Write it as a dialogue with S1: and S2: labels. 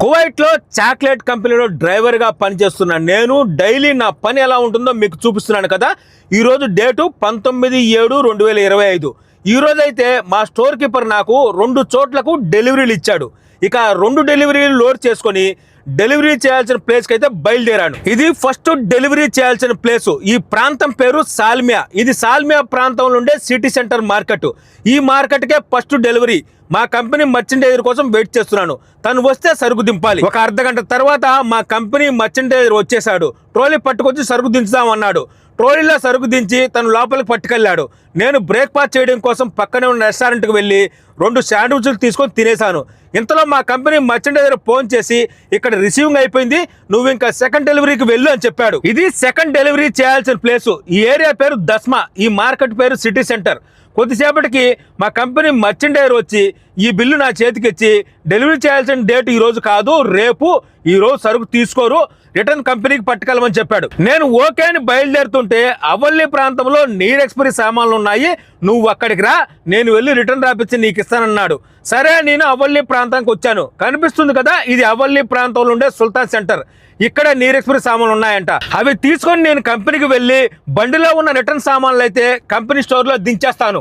S1: కువైట్లో చాక్లెట్ కంపెనీలో డ్రైవర్గా పనిచేస్తున్న నేను డైలీ నా పని ఎలా ఉంటుందో మీకు చూపిస్తున్నాను కదా. ఈ రోజు డేటు పంతొమ్మిది ఏడు రెండు వేల ఇరవై ఐదు. ఈ మా స్టోర్ కీపర్ నాకు రెండు చోట్లకు డెలివరీలు ఇచ్చాడు. ఇక రెండు డెలివరీలు లోడ్ చేసుకొని డెలివరీ చేయాల్సిన ప్లేస్కి అయితే బయలుదేరాను. ఇది ఫస్ట్ డెలివరీ చేయాల్సిన ప్లేసు. ఈ ప్రాంతం పేరు సాల్మియా. ఇది సాల్మియా ప్రాంతంలో ఉండే సిటీ సెంటర్ మార్కెట్. ఈ మార్కెట్కే ఫస్ట్ డెలివరీ. మా కంపెనీ మర్చెండైజర్ కోసం వెయిట్ చేస్తున్నాను. తను వస్తే సరుకు దింపాలి. ఒక అర్ధ గంట తర్వాత మా కంపెనీ మర్చెండైజర్ వచ్చేసాడు ట్రోలీ పట్టుకొచ్చి సరుకు దించుదామన్నాడు. ట్రోలీలో సరుకు దించి తను లోపలికి పట్టుకెళ్ళాడు. నేను బ్రేక్ఫాస్ట్ చేయడం కోసం పక్కనే ఉన్న రెస్టారెంట్కి వెళ్ళి రెండు శాండ్విచ్లు తీసుకొని తినేశాను. ఇంతలో మా కంపెనీ మర్చెండైజర్ ఫోన్ చేసి ఇక్కడ రిసీవింగ్ అయిపోయింది నువ్వు ఇంకా సెకండ్ డెలివరీకి వెళ్ళు అని చెప్పాడు. ఇది సెకండ్ డెలివరీ చేయాల్సిన ప్లేసు. ఈ ఏరియా పేరు దస్మా ఈ మార్కెట్ పేరు సిటీ సెంటర్. కొద్దిసేపటికి మా కంపెనీ మర్చెండైజర్ వచ్చి ఈ బిల్లు నా చేతికి ఇచ్చి డెలివరీ చేయాల్సిన డేట్ ఈ రోజు కాదు రేపు ఈ రోజు సరుకు తీసుకోరు రిటర్న్ కంపెనీకి పట్టుకెళ్ళమని చెప్పాడు. నేను ఓకే అని బయలుదేరుతుంటే అవల్లి ప్రాంతంలో నీర్ ఎక్స్పైరీ సామాన్లు ఉన్నాయి నువ్వు అక్కడికి రా నేను వెళ్ళి రిటర్న్ రాపించి నీకు ఇస్తానన్నాడు. సరే నేను అవల్లి ప్రాంతానికి వచ్చాను. కనిపిస్తుంది కదా ఇది అవల్లి ప్రాంతంలో ఉండే సుల్తాన్ సెంటర్. ఇక్కడ నీర్ ఎక్స్పైరీ సామాన్లు ఉన్నాయంట. అవి తీసుకొని నేను కంపెనీకి వెళ్ళి బండిలో ఉన్న రిటర్న్ సామాన్లు అయితే కంపెనీ స్టోర్లో దించేస్తాను.